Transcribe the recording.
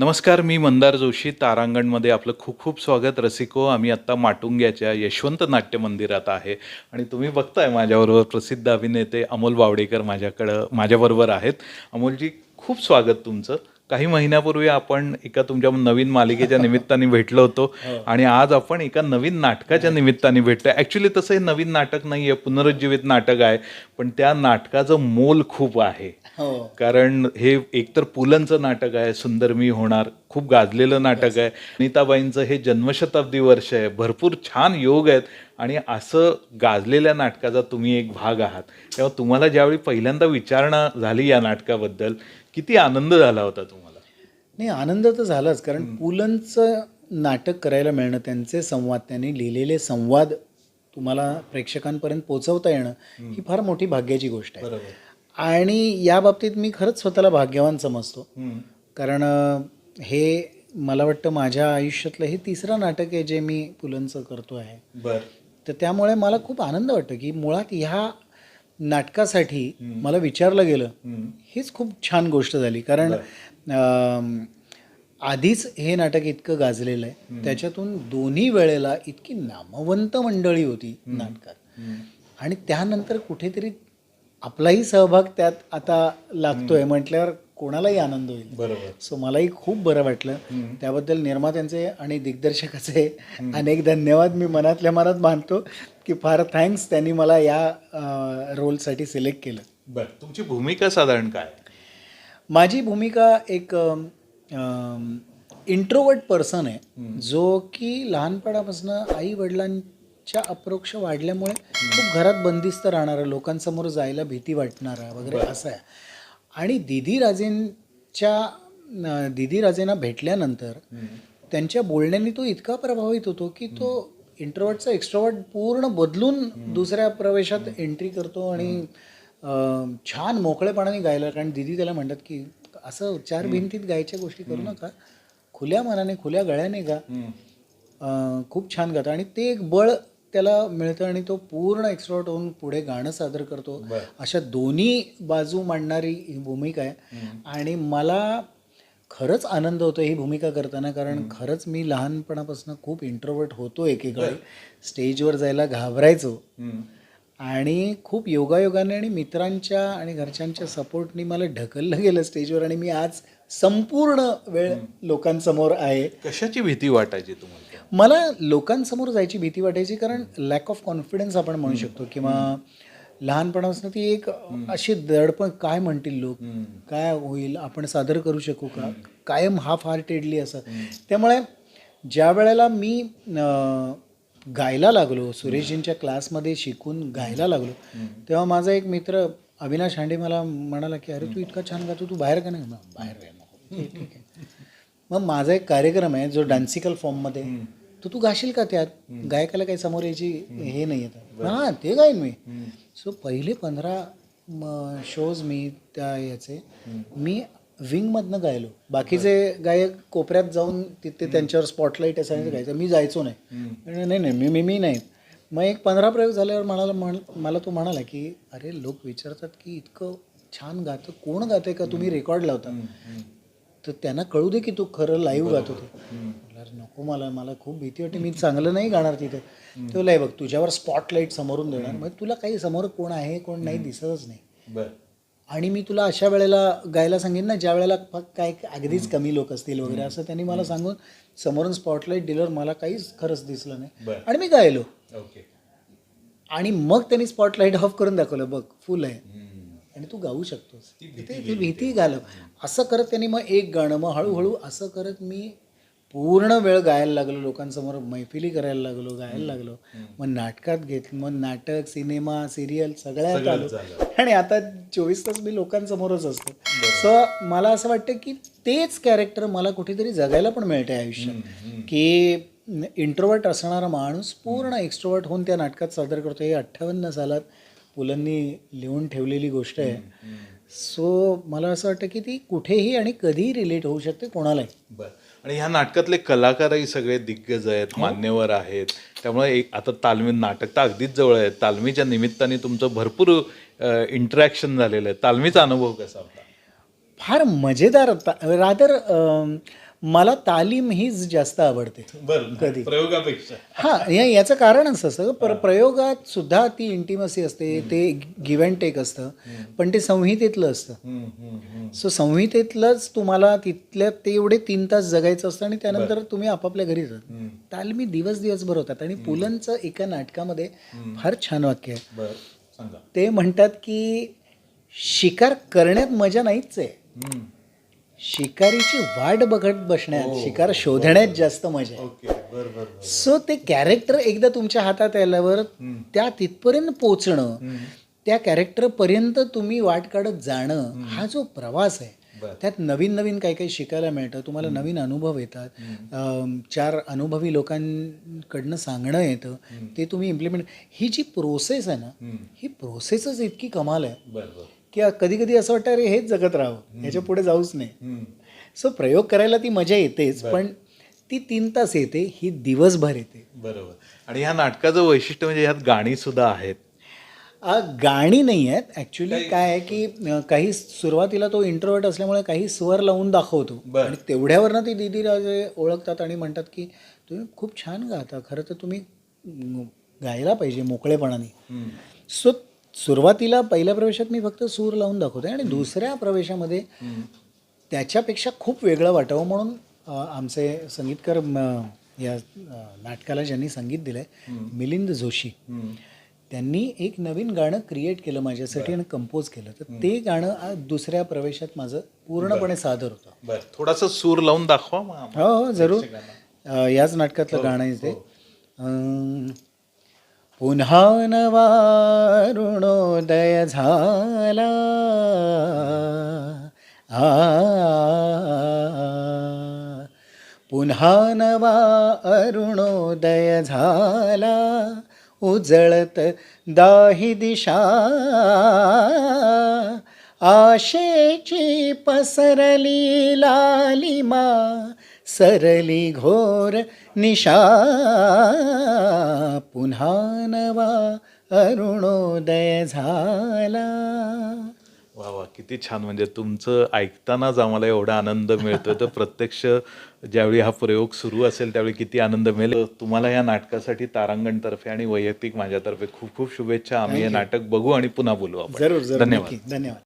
नमस्कार मी मंदार जोशी तारांगणमध्ये आपलं खूप खूप स्वागत. रसिको आम्ही आत्ता माटुंग्याच्या यशवंत नाट्य मंदिरात आहे. आणि तुम्ही बघताय माझ्याबरोबर प्रसिद्ध अभिनेते अमोल बावडेकर माझ्याकडं माझ्याबरोबर आहेत. अमोलजी खूप स्वागत तुमचं. काही महिन्यापूर्वी आपण एका तुमच्या नवीन मालिकेच्या निमित्ताने भेटलो होतो आणि आज आपण एका नवीन नाटकाच्या निमित्ताने भेटतोय. ॲक्च्युली तसं हे नवीन नाटक नाही आहे पुनरुज्जीवित नाटक आहे पण त्या नाटकाचं मोल खूप आहे. हो. कारण हे एकतर पुलंचं नाटक आहे सुंदर मी होणार खूप गाजलेलं नाटक आहे. अनिताबाईंचं हे जन्मशताब्दी वर्ष आहे भरपूर छान योग आहेत आणि असं गाजलेल्या नाटकाचा तुम्ही एक भाग आहात. तेव्हा तुम्हाला ज्यावेळी पहिल्यांदा विचारणा झाली या नाटकाबद्दल किती आनंद झाला होता तुम्हाला? नाही आनंद तर झालाच कारण पुलंचं नाटक करायला मिळणं त्यांचे संवाद त्यांनी लिहिलेले संवाद तुम्हाला प्रेक्षकांपर्यंत पोहोचवता येणं ही फार मोठी भाग्याची गोष्ट आहे. आणि या बाबतीत मी खरंच स्वतःला भाग्यवान समजतो. कारण हे मला वाटतं माझ्या आयुष्यातलं हे तिसरं नाटक आहे जे मी पुलंचं करतो आहे बर. तर त्यामुळे मला खूप आनंद वाटतो की मुळात ह्या नाटकासाठी मला विचारलं गेलं. हीच खूप छान गोष्ट झाली. कारण आधीच हे नाटक इतकं गाजलेलं आहे. त्याच्यातून दोन्ही वेळेला इतकी नामवंत मंडळी होती नाटकात. आणि त्यानंतर कुठेतरी आपलाही सहभाग त्यात आता लागतोय. म्हटल्यावर कोणालाही आनंद होईल. बरोबर. सो मलाही खूप बरं वाटलं. त्याबद्दल निर्मात्यांचे आणि दिग्दर्शकाचे अनेक धन्यवाद मी मनातल्या मनात मानतो की फार थँक्स त्यांनी मला या रोलसाठी सिलेक्ट केलं. बर. तुमची भूमिका साधारण काय? माझी भूमिका एक इंट्रोवर्ट पर्सन आहे. जो की लहानपणापासून आई वडिलांच्या अप्रोक्ष वाढल्यामुळे खूप घरात बंदिस्त राहणारा लोकांसमोर जायला भीती वाटणारा वगैरे असं आहे. आणि दिदी राजेंच्या दिदी राजेंना भेटल्यानंतर त्यांच्या बोलण्याने तो इतका प्रभावित होतो की तो इंट्रोवर्टचा एक्स्ट्रोवर्ट पूर्ण बदलून दुसऱ्या प्रवेशात एंट्री करतो आणि छान मोकळेपणाने गायला कारण दिदी त्याला म्हणतात की असं चार भिंतीत गायच्या गोष्टी करू नका. खुल्या मनाने खुल्या गळ्याने गा. खूप छान गातो. आणि ते एक बळ त्याला मिळतं आणि तो पूर्ण एक्सपर्ट होऊन पुढे गाणं सादर करतो. अशा दोन्ही बाजू मांडणारी ही भूमिका आहे. आणि मला खरंच आनंद होतो ही भूमिका करताना कारण खरंच मी लहानपणापासून खूप इंट्रोवर्ट होतो एकेकाळी. स्टेजवर जायला घाबरायचो. आणि खूप योगायोगाने आणि मित्रांच्या आणि घरच्यांच्या सपोर्टनी मला ढकललं गेलं स्टेजवर आणि मी आज संपूर्ण वेळ लोकांसमोर आहे. कशाची भीती वाटायची तुम्हाला? मला लोकांसमोर जायची भीती वाटायची कारण लॅक ऑफ कॉन्फिडन्स आपण म्हणू शकतो किंवा लहानपणापासून ती एक अशी दडपण काय म्हणतील लोक? काय होईल? आपण सादर करू शकू का? कायम हाफ हार्टेडली असं. त्यामुळे ज्या वेळेला मी गायला लागलो सुरेशजींच्या क्लासमध्ये शिकून गायला लागलो तेव्हा माझा एक मित्र अविनाश हांडे मला म्हणाला की अरे तू इतका छान गातो तू बाहेर का नाही? बाहेर आहे. मग माझा एक कार्यक्रम आहे जो डान्सिकल फॉर्ममध्ये तर तू गाशील का त्यात? गायकाला काही समोर यायची हे नाही येत. हां ते गाईन मी. सो पहिले पंधरा शोज मी त्या याचे मी विंगमधनं गायलो. बाकीचे गायक कोपऱ्यात जाऊन तिथे त्यांच्यावर स्पॉटलाईट असायचं गायचं. मी जायचो नाही. नाही नाही मी मी मी नाही. मग एक पंधरा प्रयोग झाल्यावर म्हणाला म्हण मला तो म्हणाला की अरे लोक विचारतात की इतकं छान गातं. कोण गातंय का? तुम्ही रेकॉर्ड लावता. तर त्यांना कळू दे की तू खरं लाईव्ह गातो ते. म्हटलं, "अरे नको मला मला खूप भीती वाटते. मी चांगलं नाही गाणार तिथे. तो लाई बघ तुझ्यावर स्पॉटलाईट समोरून देणार. मग तुला काही समोर कोण आहे कोण नाही दिसतच नाही. बर. आणि मी तुला अशा वेळेला गायला सांगेन ना ज्या वेळेला फक्त काय अगदीच कमी लोक असतील वगैरे असं त्यांनी मला सांगून समोरून स्पॉटलाईट दिल्यावर मला काहीच खरंच दिसलं नाही. आणि मी गायलो. ओके. आणि मग त्यांनी स्पॉटलाईट ऑफ करून दाखवलं बघ फुल आहे. आणि तू गाऊ शकतोस. ते ती भीती घालव. असं करत त्यांनी मग एक गाणं मग हळूहळू असं करत मी पूर्ण वेळ गायला लागलो. लोकांसमोर मैफिली करायला लागलो गायला लागलो. मग नाटकात घेतलं मग नाटक सिनेमा सिरियल सगळ्यात आलो आणि आता चोवीस तास मी लोकांसमोरच असतो. सो मला असं वाटतं की तेच कॅरेक्टर मला कुठेतरी जगायला पण मिळते आयुष्यात. की इंट्रोवर्ट असणारा माणूस पूर्ण एक्स्ट्रोवर्ट होऊन त्या नाटकात सादर करतो. हे अठ्ठावन्न सालात पुलंनी लिहून ठेवलेली गोष्ट आहे. सो मला असं वाटतं की ती कुठेही आणि कधीही रिलेट होऊ शकते कोणालाही. बर. आणि ह्या नाटकातले कलाकारही सगळे दिग्गज आहेत मान्यवर आहेत. त्यामुळे एक आता तालमी नाटक तर अगदीच जवळ आहे. तालमीच्या निमित्ताने तुमचं भरपूर इंटरॅक्शन झालेलं आहे. तालमीचा अनुभव कसा होता? फार मजेदार रादर मला तालीम हीच जास्त आवडते. बरं कधी? प्रयोगापेक्षा. हा या याचं कारणच असं पर प्रयोगात सुद्धा ती इंटिमसी असते ते गिव्ह अँड टेक असतं पण ते संहितेतलं असतं. सो संहितेतलंच तुम्हाला तिथल्या तेवढे तीन तास जगायचं असतं आणि त्यानंतर तुम्ही आपापल्या घरी हम्म. तालमी दिवस दिवसभर होतात आणि पुलंचं एका नाटकामध्ये फार छान वाक्य आहे. ते म्हणतात की शिकार करण्यात मजा नाहीच आहे. शिकारीची वाट बघत बसण्यात शिकार शोधण्यात जास्त मजा आहे. सो ते कॅरेक्टर एकदा तुमच्या हातात आल्यावर त्या तिथपर्यंत पोचणं त्या कॅरेक्टरपर्यंत तुम्ही वाट काढत जाणं हा जो प्रवास आहे. त्यात नवीन नवीन काही काही शिकायला मिळतं तुम्हाला नवीन अनुभव येतात. चार अनुभवी लोकांकडनं सांगणं येतं ते तुम्ही इम्प्लिमेंट ही जी प्रोसेस आहे ना ही प्रोसेसच इतकी कमाल आहे. की कधी कधी असं वाटतं अरे हेच जगत राहावं. ह्याच्या पुढे जाऊच नाही. सो प्रयोग करायला ती मजा येतेच पण ती तीन तास येते ही दिवसभर येते. बरोबर. आणि ह्या नाटकाचं वैशिष्ट्य म्हणजे ह्यात गाणी सुद्धा आहेत. गाणी नाही आहेत. ॲक्च्युली काय आहे की काही सुरुवातीला तो इंट्रोवर्ट असल्यामुळे काही स्वर लावून दाखवतो. आणि तेवढ्यावरनं ती दिदी राजे ओळखतात आणि म्हणतात की तुम्ही खूप छान गाता. खरं तर तुम्ही गायला पाहिजे मोकळेपणाने. सो सुरुवातीला पहिल्या प्रवेशात मी फक्त सूर लावून दाखवते आणि दुसऱ्या प्रवेशामध्ये त्याच्यापेक्षा खूप वेगळं वाटावं म्हणून आमचे संगीतकार या नाटकाला ज्यांनी संगीत दिलं आहे मिलिंद जोशी. त्यांनी एक नवीन गाणं क्रिएट केलं माझ्यासाठी आणि कंपोज केलं. तर ते गाणं आ- दुसऱ्या प्रवेशात माझं पूर्णपणे सादर होतं. बरं. थोडासा सूर लावून दाखवा. हो हो जरूर. याच नाटकातलं गाणं आहे ते. अं, पुन्हा नवा ऋणोदय झाला. आ. पुन्हा नवा अरुणोदय झाला. उजळत दाही दिशा. आशेची पसरली लालिमा. सरली घोर निशा पुन्हा नवा अरुणोदय झाला. वा वा किती छान. म्हणजे तुमचं ऐकतानाच आम्हाला एवढा आनंद मिळतोय. तर प्रत्यक्ष ज्यावेळी हा प्रयोग सुरू असेल त्यावेळी किती आनंद मिळेल. तुम्हाला या नाटकासाठी तारांगणतर्फे आणि वैयक्तिक माझ्यातर्फे खूप खूप शुभेच्छा. आम्ही हे नाटक बघू आणि पुन्हा बोलू आपण. धन्यवाद. धन्यवाद.